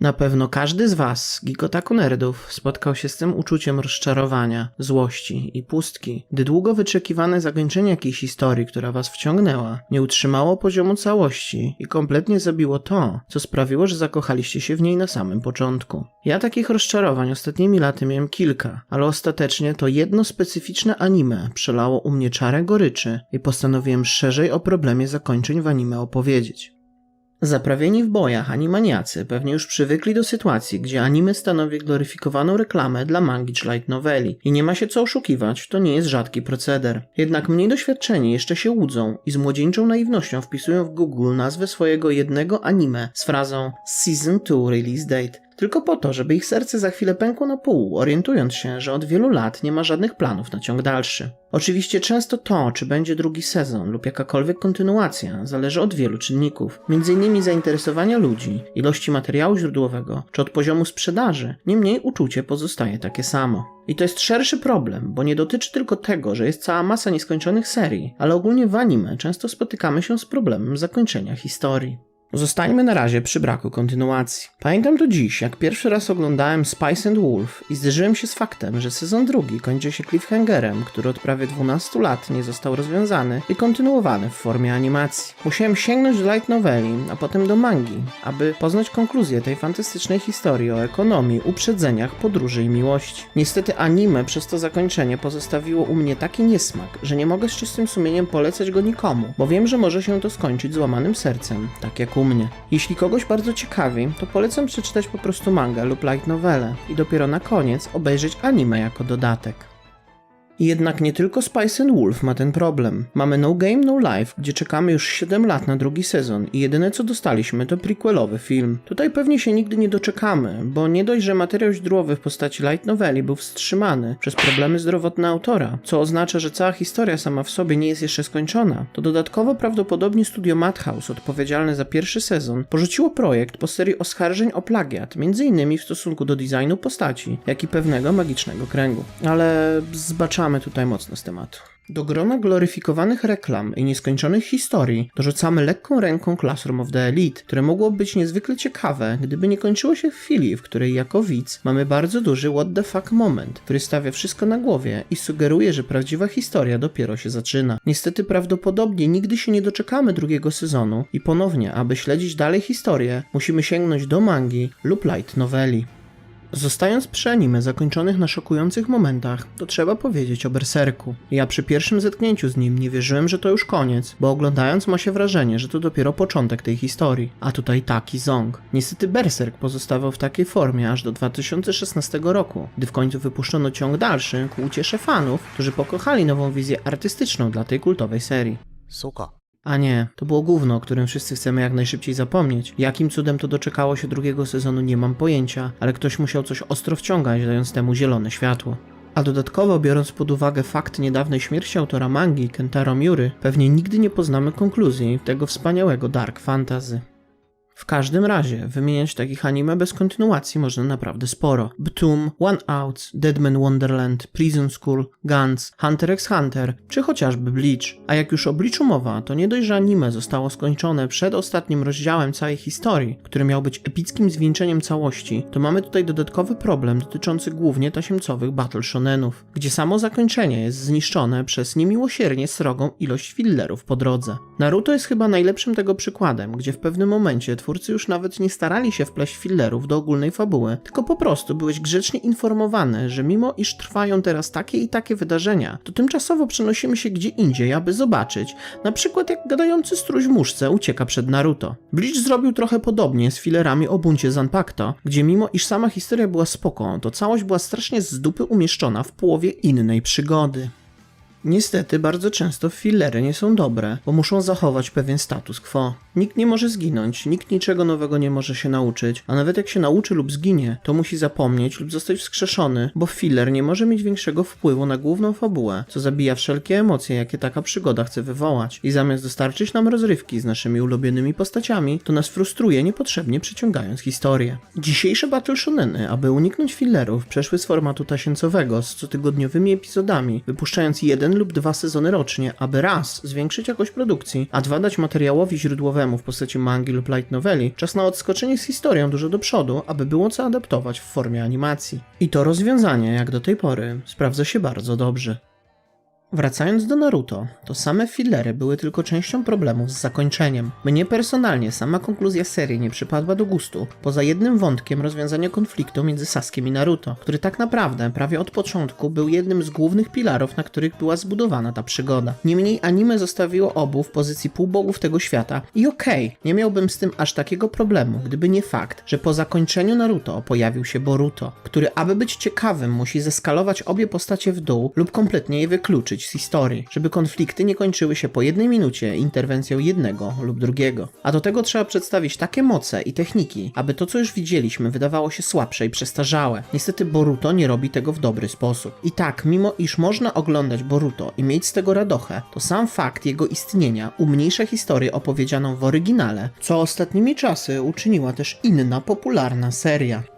Na pewno każdy z Was, Gigotaku Nerdów, spotkał się z tym uczuciem rozczarowania, złości i pustki, gdy długo wyczekiwane zakończenie jakiejś historii, która Was wciągnęła, nie utrzymało poziomu całości i kompletnie zabiło to, co sprawiło, że zakochaliście się w niej na samym początku. Ja takich rozczarowań ostatnimi laty miałem kilka, ale ostatecznie to jedno specyficzne anime przelało u mnie czarę goryczy i postanowiłem szerzej o problemie zakończeń w anime opowiedzieć. Zaprawieni w bojach animaniacy pewnie już przywykli do sytuacji, gdzie anime stanowi gloryfikowaną reklamę dla mangi czy light noveli i nie ma się co oszukiwać, to nie jest rzadki proceder. Jednak mniej doświadczeni jeszcze się łudzą i z młodzieńczą naiwnością wpisują w Google nazwę swojego jednego anime z frazą Season 2 Release Date, tylko po to, żeby ich serce za chwilę pękło na pół, orientując się, że od wielu lat nie ma żadnych planów na ciąg dalszy. Oczywiście często to, czy będzie drugi sezon lub jakakolwiek kontynuacja, zależy od wielu czynników, m.in. zainteresowania ludzi, ilości materiału źródłowego, czy od poziomu sprzedaży. Niemniej uczucie pozostaje takie samo. I to jest szerszy problem, bo nie dotyczy tylko tego, że jest cała masa nieskończonych serii, ale ogólnie w anime często spotykamy się z problemem zakończenia historii. Zostańmy na razie przy braku kontynuacji. Pamiętam to dziś, jak pierwszy raz oglądałem Spice and Wolf i zderzyłem się z faktem, że sezon drugi kończy się cliffhangerem, który od prawie 12 lat nie został rozwiązany i kontynuowany w formie animacji. Musiałem sięgnąć do light noveli, a potem do mangi, aby poznać konkluzję tej fantastycznej historii o ekonomii, uprzedzeniach, podróży i miłości. Niestety anime przez to zakończenie pozostawiło u mnie taki niesmak, że nie mogę z czystym sumieniem polecać go nikomu, bo wiem, że może się to skończyć złamanym sercem, tak jak u mnie. Jeśli kogoś bardzo ciekawi, to polecam przeczytać po prostu mangę lub light novelę i dopiero na koniec obejrzeć anime jako dodatek. Jednak nie tylko Spice and Wolf ma ten problem. Mamy No Game No Life, gdzie czekamy już 7 lat na drugi sezon i jedyne co dostaliśmy to prequelowy film. Tutaj pewnie się nigdy nie doczekamy, bo nie dość, że materiał źródłowy w postaci light noveli był wstrzymany przez problemy zdrowotne autora, co oznacza, że cała historia sama w sobie nie jest jeszcze skończona, to dodatkowo prawdopodobnie studio Madhouse odpowiedzialne za pierwszy sezon porzuciło projekt po serii oskarżeń o plagiat, m.in. w stosunku do designu postaci, jak i pewnego magicznego kręgu. Ale zbaczamy tutaj mocno z tematu. Do grona gloryfikowanych reklam i nieskończonych historii dorzucamy lekką ręką Classroom of the Elite, które mogło być niezwykle ciekawe, gdyby nie kończyło się w chwili, w której jako widz mamy bardzo duży what the fuck moment, który stawia wszystko na głowie i sugeruje, że prawdziwa historia dopiero się zaczyna. Niestety prawdopodobnie nigdy się nie doczekamy drugiego sezonu i ponownie, aby śledzić dalej historię, musimy sięgnąć do mangi lub light noveli. Zostając przy anime zakończonych na szokujących momentach, to trzeba powiedzieć o Berserku. Ja przy pierwszym zetknięciu z nim nie wierzyłem, że to już koniec, bo oglądając ma się wrażenie, że to dopiero początek tej historii. A tutaj taki zong. Niestety Berserk pozostawał w takiej formie aż do 2016 roku, gdy w końcu wypuszczono ciąg dalszy ku uciesze fanów, którzy pokochali nową wizję artystyczną dla tej kultowej serii. Suka. A nie, to było gówno, o którym wszyscy chcemy jak najszybciej zapomnieć. Jakim cudem to doczekało się drugiego sezonu nie mam pojęcia, ale ktoś musiał coś ostro wciągać, dając temu zielone światło. A dodatkowo, biorąc pod uwagę fakt niedawnej śmierci autora mangi Kentaro Miury, pewnie nigdy nie poznamy konkluzji tego wspaniałego dark fantasy. W każdym razie, wymieniać takich anime bez kontynuacji można naprawdę sporo. Btum, One Out, Deadman Wonderland, Prison School, Guns, Hunter x Hunter, czy chociażby Bleach. A jak już o Bleachu mowa, to nie dość, że anime zostało skończone przed ostatnim rozdziałem całej historii, który miał być epickim zwieńczeniem całości, to mamy tutaj dodatkowy problem dotyczący głównie tasiemcowych battle shonenów, gdzie samo zakończenie jest zniszczone przez niemiłosiernie srogą ilość fillerów po drodze. Naruto jest chyba najlepszym tego przykładem, gdzie w pewnym momencie twórcy już nawet nie starali się wpleść fillerów do ogólnej fabuły, tylko po prostu byłeś grzecznie informowany, że mimo iż trwają teraz takie i takie wydarzenia, to tymczasowo przenosimy się gdzie indziej, aby zobaczyć, na przykład jak gadający stróż w muszce ucieka przed Naruto. Bleach zrobił trochę podobnie z fillerami o buncie Zanpakto, gdzie mimo iż sama historia była spoko, to całość była strasznie z dupy umieszczona w połowie innej przygody. Niestety bardzo często fillery nie są dobre, bo muszą zachować pewien status quo. Nikt nie może zginąć, nikt niczego nowego nie może się nauczyć, a nawet jak się nauczy lub zginie, to musi zapomnieć lub zostać wskrzeszony, bo filler nie może mieć większego wpływu na główną fabułę, co zabija wszelkie emocje, jakie taka przygoda chce wywołać. I zamiast dostarczyć nam rozrywki z naszymi ulubionymi postaciami, to nas frustruje niepotrzebnie przeciągając historię. Dzisiejsze Battle Shoneny, aby uniknąć fillerów, przeszły z formatu tasięcowego z cotygodniowymi epizodami, wypuszczając jeden lub dwa sezony rocznie, aby raz zwiększyć jakość produkcji, a dwa dać materiałowi źródłowemu w postaci mangi lub light noveli czas na odskoczenie z historią dużo do przodu, aby było co adaptować w formie animacji. I to rozwiązanie, jak do tej pory, sprawdza się bardzo dobrze. Wracając do Naruto, to same fillery były tylko częścią problemów z zakończeniem. Mnie personalnie sama konkluzja serii nie przypadła do gustu, poza jednym wątkiem rozwiązania konfliktu między Saskiem i Naruto, który tak naprawdę prawie od początku był jednym z głównych filarów, na których była zbudowana ta przygoda. Niemniej anime zostawiło obu w pozycji półbogów tego świata i okej, nie miałbym z tym aż takiego problemu, gdyby nie fakt, że po zakończeniu Naruto pojawił się Boruto, który aby być ciekawym musi zeskalować obie postacie w dół lub kompletnie je wykluczyć z historii, żeby konflikty nie kończyły się po jednej minucie interwencją jednego lub drugiego. A do tego trzeba przedstawić takie moce i techniki, aby to co już widzieliśmy wydawało się słabsze i przestarzałe. Niestety Boruto nie robi tego w dobry sposób. I tak, mimo iż można oglądać Boruto i mieć z tego radochę, to sam fakt jego istnienia umniejsza historię opowiedzianą w oryginale, co ostatnimi czasy uczyniła też inna popularna seria.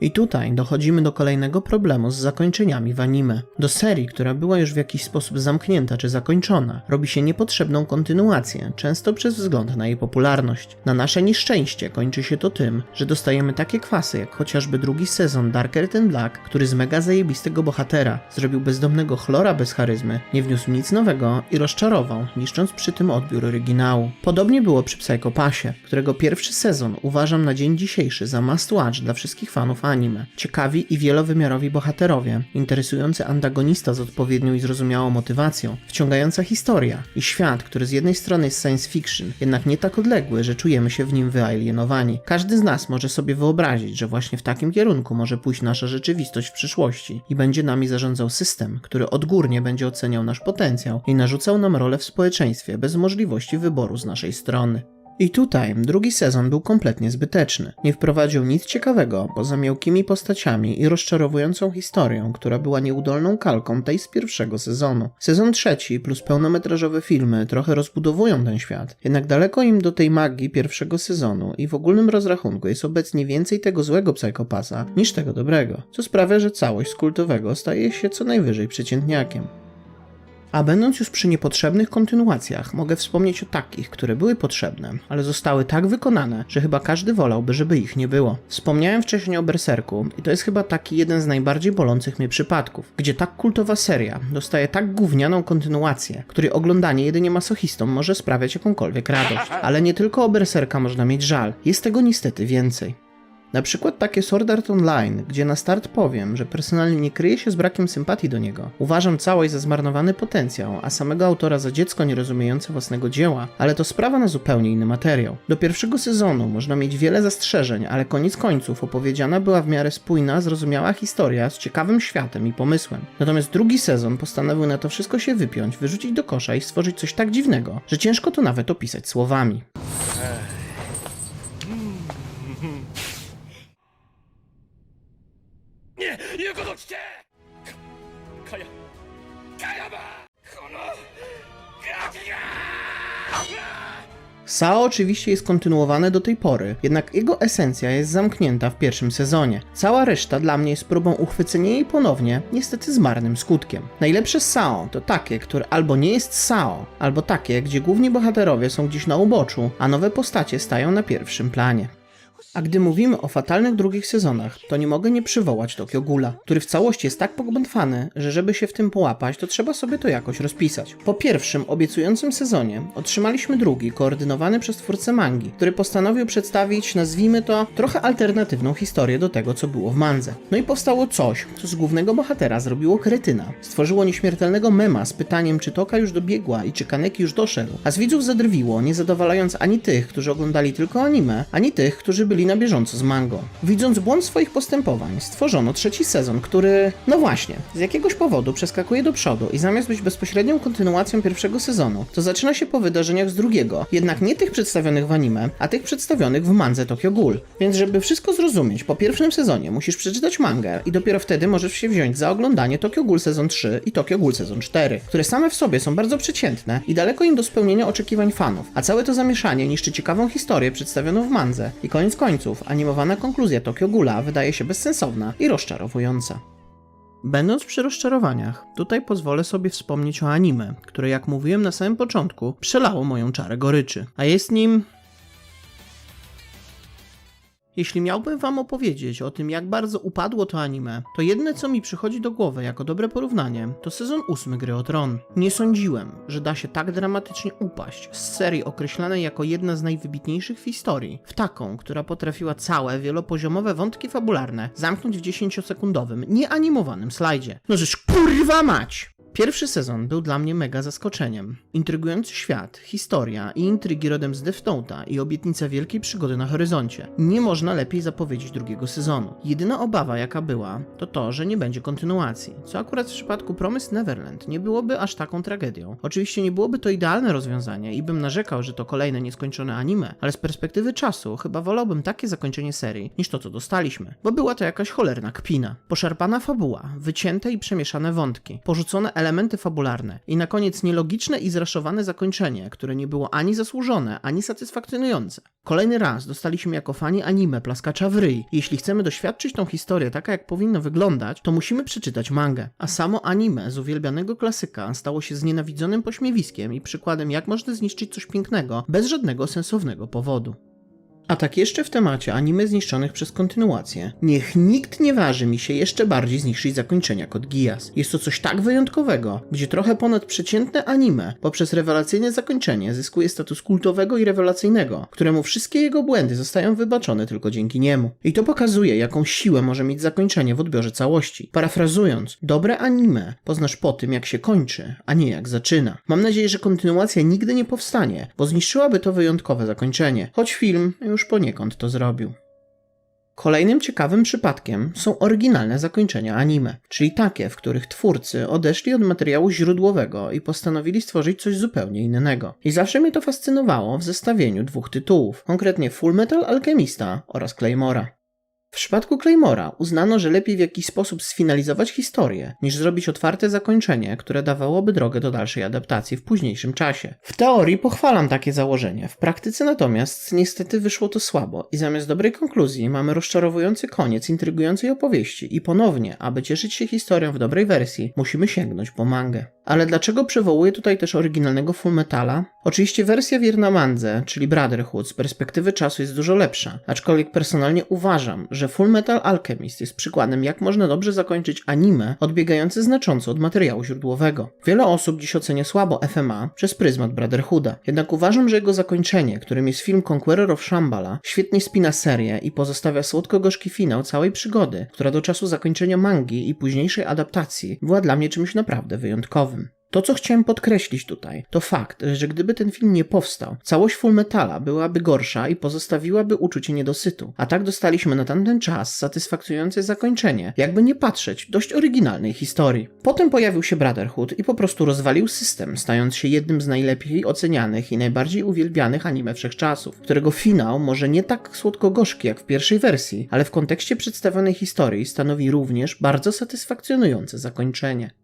I tutaj dochodzimy do kolejnego problemu z zakończeniami w anime. Do serii, która była już w jakiś sposób zamknięta czy zakończona, robi się niepotrzebną kontynuację, często przez wzgląd na jej popularność. Na nasze nieszczęście kończy się to tym, że dostajemy takie kwasy jak chociażby drugi sezon Darker Than Black, który z mega zajebistego bohatera zrobił bezdomnego chlora bez charyzmy, nie wniósł nic nowego i rozczarował, niszcząc przy tym odbiór oryginału. Podobnie było przy Psycho Passie, którego pierwszy sezon uważam na dzień dzisiejszy za must watch dla wszystkich fanów anime. Ciekawi i wielowymiarowi bohaterowie, interesujący antagonista z odpowiednią i zrozumiałą motywacją, wciągająca historia i świat, który z jednej strony jest science fiction, jednak nie tak odległy, że czujemy się w nim wyalienowani. Każdy z nas może sobie wyobrazić, że właśnie w takim kierunku może pójść nasza rzeczywistość w przyszłości i będzie nami zarządzał system, który odgórnie będzie oceniał nasz potencjał i narzucał nam rolę w społeczeństwie bez możliwości wyboru z naszej strony. I tutaj drugi sezon był kompletnie zbyteczny. Nie wprowadził nic ciekawego poza miałkimi postaciami i rozczarowującą historią, która była nieudolną kalką tej z pierwszego sezonu. Sezon trzeci plus pełnometrażowe filmy trochę rozbudowują ten świat, jednak daleko im do tej magii pierwszego sezonu i w ogólnym rozrachunku jest obecnie więcej tego złego psychopasa niż tego dobrego, co sprawia, że całość z kultowego staje się co najwyżej przeciętniakiem. A będąc już przy niepotrzebnych kontynuacjach, mogę wspomnieć o takich, które były potrzebne, ale zostały tak wykonane, że chyba każdy wolałby, żeby ich nie było. Wspomniałem wcześniej o Berserku i to jest chyba taki jeden z najbardziej bolących mnie przypadków, gdzie tak kultowa seria dostaje tak gównianą kontynuację, której oglądanie jedynie masochistom może sprawiać jakąkolwiek radość. Ale nie tylko o Berserka można mieć żal, jest tego niestety więcej. Na przykład takie Sword Art Online, gdzie na start powiem, że personalnie nie kryję się z brakiem sympatii do niego. Uważam całość za zmarnowany potencjał, a samego autora za dziecko nierozumiejące własnego dzieła, ale to sprawa na zupełnie inny materiał. Do pierwszego sezonu można mieć wiele zastrzeżeń, ale koniec końców opowiedziana była w miarę spójna, zrozumiała historia z ciekawym światem i pomysłem. Natomiast drugi sezon postanowił na to wszystko się wypiąć, wyrzucić do kosza i stworzyć coś tak dziwnego, że ciężko to nawet opisać słowami. Sao oczywiście jest kontynuowane do tej pory, jednak jego esencja jest zamknięta w pierwszym sezonie. Cała reszta dla mnie jest próbą uchwycenia jej ponownie, niestety z marnym skutkiem. Najlepsze Sao to takie, które albo nie jest Sao, albo takie, gdzie główni bohaterowie są gdzieś na uboczu, a nowe postacie stają na pierwszym planie. A gdy mówimy o fatalnych drugich sezonach, to nie mogę nie przywołać Tokyo Gula, który w całości jest tak pogmatwany, że żeby się w tym połapać, to trzeba sobie to jakoś rozpisać. Po pierwszym obiecującym sezonie otrzymaliśmy drugi, koordynowany przez twórcę mangi, który postanowił przedstawić, nazwijmy to, trochę alternatywną historię do tego, co było w mandze. No i powstało coś, co z głównego bohatera zrobiło kretyna. Stworzyło nieśmiertelnego mema z pytaniem, czy Toka już dobiegła i czy Kaneki już doszedł, a z widzów zadrwiło, nie zadowalając ani tych, którzy oglądali tylko anime, ani tych, którzy byli na bieżąco z mango. Widząc błąd swoich postępowań, stworzono trzeci sezon, który, no właśnie, z jakiegoś powodu przeskakuje do przodu i zamiast być bezpośrednią kontynuacją pierwszego sezonu, to zaczyna się po wydarzeniach z drugiego, jednak nie tych przedstawionych w anime, a tych przedstawionych w mandze Tokyo Ghoul. Więc żeby wszystko zrozumieć, po pierwszym sezonie musisz przeczytać mangę i dopiero wtedy możesz się wziąć za oglądanie Tokyo Ghoul sezon 3 i Tokyo Ghoul sezon 4, które same w sobie są bardzo przeciętne i daleko im do spełnienia oczekiwań fanów, a całe to zamieszanie niszczy ciekawą historię przedstawioną w mandze i koniec końców animowana konkluzja Tokyo Ghoula wydaje się bezsensowna i rozczarowująca. Będąc przy rozczarowaniach, tutaj pozwolę sobie wspomnieć o anime, które jak mówiłem na samym początku, przelało moją czarę goryczy. A jest nim jeśli miałbym wam opowiedzieć o tym, jak bardzo upadło to anime, to jedne co mi przychodzi do głowy jako dobre porównanie, to sezon 8 Gry o Tron. Nie sądziłem, że da się tak dramatycznie upaść z serii określanej jako jedna z najwybitniejszych w historii, w taką, która potrafiła całe, wielopoziomowe wątki fabularne zamknąć w 10-sekundowym, nieanimowanym slajdzie. No żeż kurwa mać! Pierwszy sezon był dla mnie mega zaskoczeniem. Intrygujący świat, historia i intrygi rodem z Death Note'a i obietnica wielkiej przygody na horyzoncie. Nie można lepiej zapowiedzieć drugiego sezonu. Jedyna obawa jaka była, to to, że nie będzie kontynuacji, co akurat w przypadku Promised Neverland nie byłoby aż taką tragedią. Oczywiście nie byłoby to idealne rozwiązanie i bym narzekał, że to kolejne nieskończone anime, ale z perspektywy czasu chyba wolałbym takie zakończenie serii niż to co dostaliśmy, bo była to jakaś cholerna kpina. Poszarpana fabuła, wycięte i przemieszane wątki, porzucone elementy fabularne i na koniec nielogiczne i zraszowane zakończenie, które nie było ani zasłużone, ani satysfakcjonujące. Kolejny raz dostaliśmy jako fani anime plaskacza w ryj. Jeśli chcemy doświadczyć tą historię taka jak powinno wyglądać, to musimy przeczytać mangę. A samo anime z uwielbianego klasyka stało się znienawidzonym pośmiewiskiem i przykładem jak można zniszczyć coś pięknego bez żadnego sensownego powodu. A tak jeszcze w temacie anime zniszczonych przez kontynuację. Niech nikt nie waży mi się jeszcze bardziej zniszczyć zakończenia Kod Geass. Jest to coś tak wyjątkowego, gdzie trochę ponad przeciętne anime poprzez rewelacyjne zakończenie zyskuje status kultowego i rewelacyjnego, któremu wszystkie jego błędy zostają wybaczone tylko dzięki niemu. I to pokazuje, jaką siłę może mieć zakończenie w odbiorze całości. Parafrazując, dobre anime poznasz po tym, jak się kończy, a nie jak zaczyna. Mam nadzieję, że kontynuacja nigdy nie powstanie, bo zniszczyłaby to wyjątkowe zakończenie, choć film już poniekąd to zrobił. Kolejnym ciekawym przypadkiem są oryginalne zakończenia anime, czyli takie, w których twórcy odeszli od materiału źródłowego i postanowili stworzyć coś zupełnie innego. I zawsze mnie to fascynowało w zestawieniu dwóch tytułów, konkretnie Full Metal Alchemista oraz Claymora. W przypadku Claymora uznano, że lepiej w jakiś sposób sfinalizować historię, niż zrobić otwarte zakończenie, które dawałoby drogę do dalszej adaptacji w późniejszym czasie. W teorii pochwalam takie założenie, w praktyce natomiast niestety wyszło to słabo i zamiast dobrej konkluzji mamy rozczarowujący koniec intrygującej opowieści i ponownie, aby cieszyć się historią w dobrej wersji, musimy sięgnąć po mangę. Ale dlaczego przywołuję tutaj też oryginalnego Fullmetala? Oczywiście wersja wierna mandze, czyli Brotherhood z perspektywy czasu jest dużo lepsza, aczkolwiek personalnie uważam, że Full Metal Alchemist jest przykładem jak można dobrze zakończyć anime odbiegające znacząco od materiału źródłowego. Wiele osób dziś ocenia słabo FMA przez pryzmat Brotherhooda, jednak uważam, że jego zakończenie, którym jest film Conqueror of Shambhala, świetnie spina serię i pozostawia słodko-gorzki finał całej przygody, która do czasu zakończenia mangi i późniejszej adaptacji była dla mnie czymś naprawdę wyjątkowym. To, co chciałem podkreślić tutaj, to fakt, że gdyby ten film nie powstał, całość Fullmetala byłaby gorsza i pozostawiłaby uczucie niedosytu. A tak dostaliśmy na tamten czas satysfakcjonujące zakończenie, jakby nie patrzeć, dość oryginalnej historii. Potem pojawił się Brotherhood i po prostu rozwalił system, stając się jednym z najlepiej ocenianych i najbardziej uwielbianych anime wszechczasów, którego finał może nie tak słodko-gorzki jak w pierwszej wersji, ale w kontekście przedstawionej historii stanowi również bardzo satysfakcjonujące zakończenie.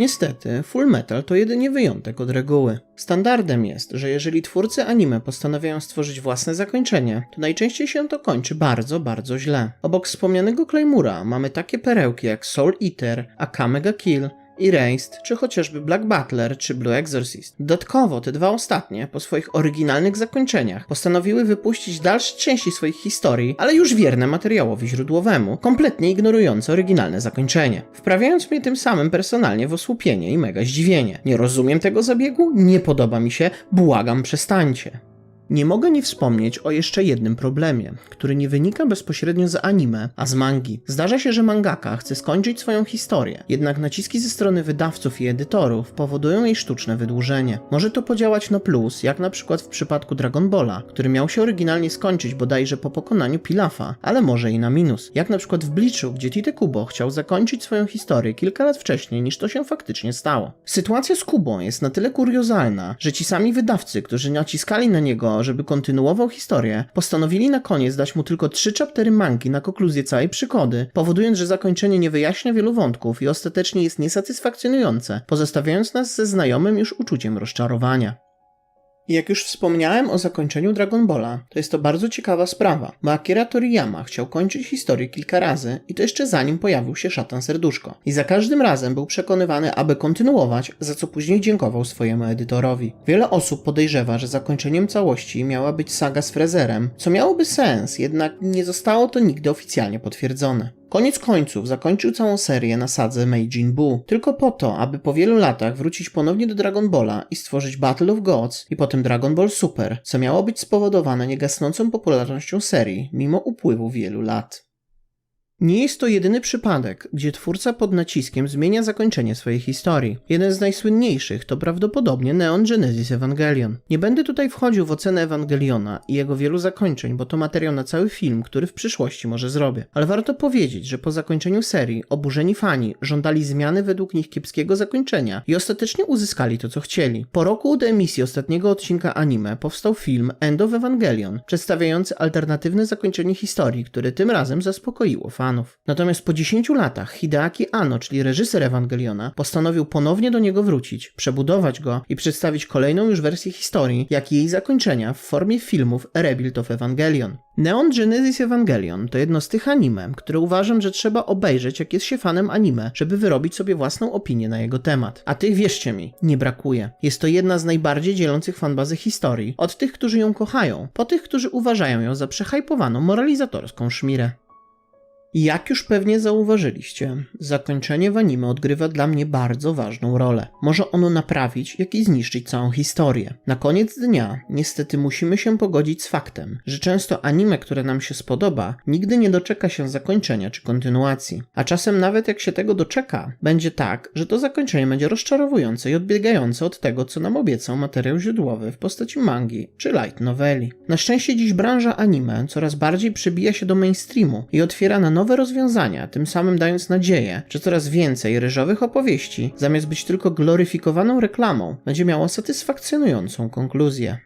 Niestety, Full Metal to jedynie wyjątek od reguły. Standardem jest, że jeżeli twórcy anime postanawiają stworzyć własne zakończenie, to najczęściej się to kończy bardzo, bardzo źle. Obok wspomnianego Claymura mamy takie perełki jak Soul Eater, Akame ga Kill, Erased, czy chociażby Black Butler, czy Blue Exorcist. Dodatkowo te dwa ostatnie, po swoich oryginalnych zakończeniach, postanowiły wypuścić dalsze części swoich historii, ale już wierne materiałowi źródłowemu, kompletnie ignorujące oryginalne zakończenie, wprawiając mnie tym samym personalnie w osłupienie i mega zdziwienie. Nie rozumiem tego zabiegu, nie podoba mi się, błagam przestańcie. Nie mogę nie wspomnieć o jeszcze jednym problemie, który nie wynika bezpośrednio z anime, a z mangi. Zdarza się, że mangaka chce skończyć swoją historię, jednak naciski ze strony wydawców i edytorów powodują jej sztuczne wydłużenie. Może to podziałać na plus, jak na przykład w przypadku Dragon Balla, który miał się oryginalnie skończyć bodajże po pokonaniu Pilafa, ale może i na minus, jak na przykład w Bleachu, gdzie Tite Kubo chciał zakończyć swoją historię kilka lat wcześniej niż to się faktycznie stało. Sytuacja z Kubą jest na tyle kuriozalna, że ci sami wydawcy, którzy naciskali na niego żeby kontynuował historię, postanowili na koniec dać mu tylko trzy chaptery mangi na konkluzję całej przygody, powodując, że zakończenie nie wyjaśnia wielu wątków i ostatecznie jest niesatysfakcjonujące, pozostawiając nas ze znajomym już uczuciem rozczarowania. Jak już wspomniałem o zakończeniu Dragon Balla, to jest to bardzo ciekawa sprawa, bo Akira Toriyama chciał kończyć historię kilka razy i to jeszcze zanim pojawił się szatan serduszko. I za każdym razem był przekonywany, aby kontynuować, za co później dziękował swojemu edytorowi. Wiele osób podejrzewa, że zakończeniem całości miała być saga z Frezerem, co miałoby sens, jednak nie zostało to nigdy oficjalnie potwierdzone. Koniec końców zakończył całą serię na sadze Meijin Buu, tylko po to, aby po wielu latach wrócić ponownie do Dragon Balla i stworzyć Battle of Gods i potem Dragon Ball Super, co miało być spowodowane niegasnącą popularnością serii, mimo upływu wielu lat. Nie jest to jedyny przypadek, gdzie twórca pod naciskiem zmienia zakończenie swojej historii. Jeden z najsłynniejszych to prawdopodobnie Neon Genesis Evangelion. Nie będę tutaj wchodził w ocenę Ewangeliona i jego wielu zakończeń, bo to materiał na cały film, który w przyszłości może zrobię. Ale warto powiedzieć, że po zakończeniu serii oburzeni fani żądali zmiany według nich kiepskiego zakończenia i ostatecznie uzyskali to, co chcieli. Po roku od emisji ostatniego odcinka anime powstał film End of Evangelion, przedstawiający alternatywne zakończenie historii, które tym razem zaspokoiło fanów. Natomiast po 10 latach Hideaki Anno, czyli reżyser Ewangeliona, postanowił ponownie do niego wrócić, przebudować go i przedstawić kolejną już wersję historii, jak i jej zakończenia w formie filmów Rebuild of Evangelion. Neon Genesis Evangelion to jedno z tych anime, które uważam, że trzeba obejrzeć jak jest się fanem anime, żeby wyrobić sobie własną opinię na jego temat. A tych, wierzcie mi, nie brakuje. Jest to jedna z najbardziej dzielących fanbazy historii, od tych, którzy ją kochają, po tych, którzy uważają ją za przehajpowaną moralizatorską szmirę. Jak już pewnie zauważyliście, zakończenie w anime odgrywa dla mnie bardzo ważną rolę. Może ono naprawić, jak i zniszczyć całą historię. Na koniec dnia, niestety musimy się pogodzić z faktem, że często anime, które nam się spodoba, nigdy nie doczeka się zakończenia czy kontynuacji. A czasem nawet jak się tego doczeka, będzie tak, że to zakończenie będzie rozczarowujące i odbiegające od tego, co nam obiecał materiał źródłowy w postaci mangi czy light noveli. Na szczęście dziś branża anime coraz bardziej przebija się do mainstreamu i otwiera na nowe rozwiązania, tym samym dając nadzieję, że coraz więcej ryżowych opowieści, zamiast być tylko gloryfikowaną reklamą, będzie miało satysfakcjonującą konkluzję.